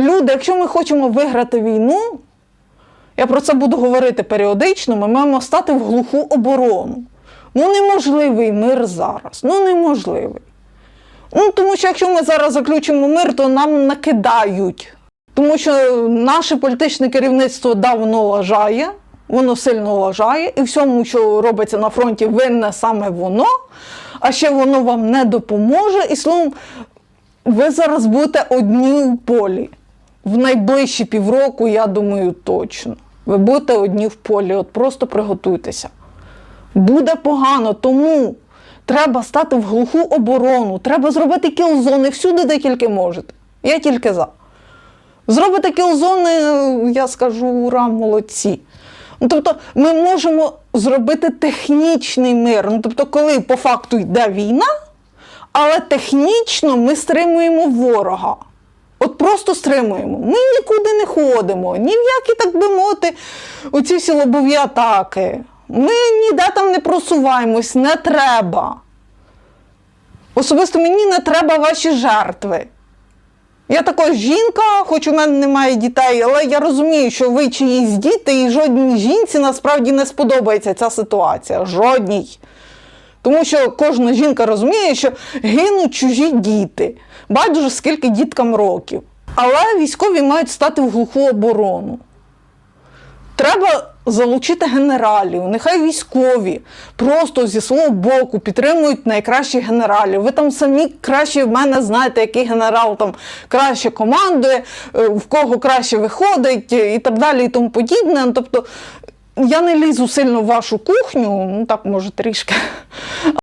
Люди, якщо ми хочемо виграти війну, я про це буду говорити періодично, ми маємо стати в глуху оборону. Ну, неможливий мир зараз. Ну, неможливий. Ну, тому що якщо ми зараз заключимо мир, то нам накидають. Тому що наше політичне керівництво давно лажає, воно сильно лажає, і всьому, що робиться на фронті, винне саме воно, а ще воно вам не допоможе. І словом, ви зараз будете одні у полі. В найближчі півроку, я думаю, точно. Ви будете одні в полі, от просто приготуйтеся. Буде погано, тому треба стати в глуху оборону, треба зробити кілзони всюди, де тільки можете. Я тільки за. Зробите кілзони, я скажу, ура, молодці. Ну, тобто, ми можемо зробити технічний мир. Ну, тобто, коли по факту йде війна, але технічно ми стримуємо ворога. Просто стримуємо. Ми нікуди не ходимо, ні в які, так би мовити, оці всі лобові атаки. Ми ніде там не просуваємось, не треба. Особисто мені не треба ваші жертви. Я також жінка, хоч у мене немає дітей, але я розумію, що ви чиїсь діти, і жодній жінці насправді не сподобається ця ситуація. Жодній. Тому що кожна жінка розуміє, що гинуть чужі діти. Байдуже, скільки діткам років. Але військові мають стати в глуху оборону. Треба залучити генералів, нехай військові просто зі свого боку підтримують найкращих генералів. Ви там самі краще в мене знаєте, який генерал там краще командує, е, в кого краще виходить е, і так далі, і тому подібне. Ну, Тобто я не лізу сильно в вашу кухню, ну так може трішки.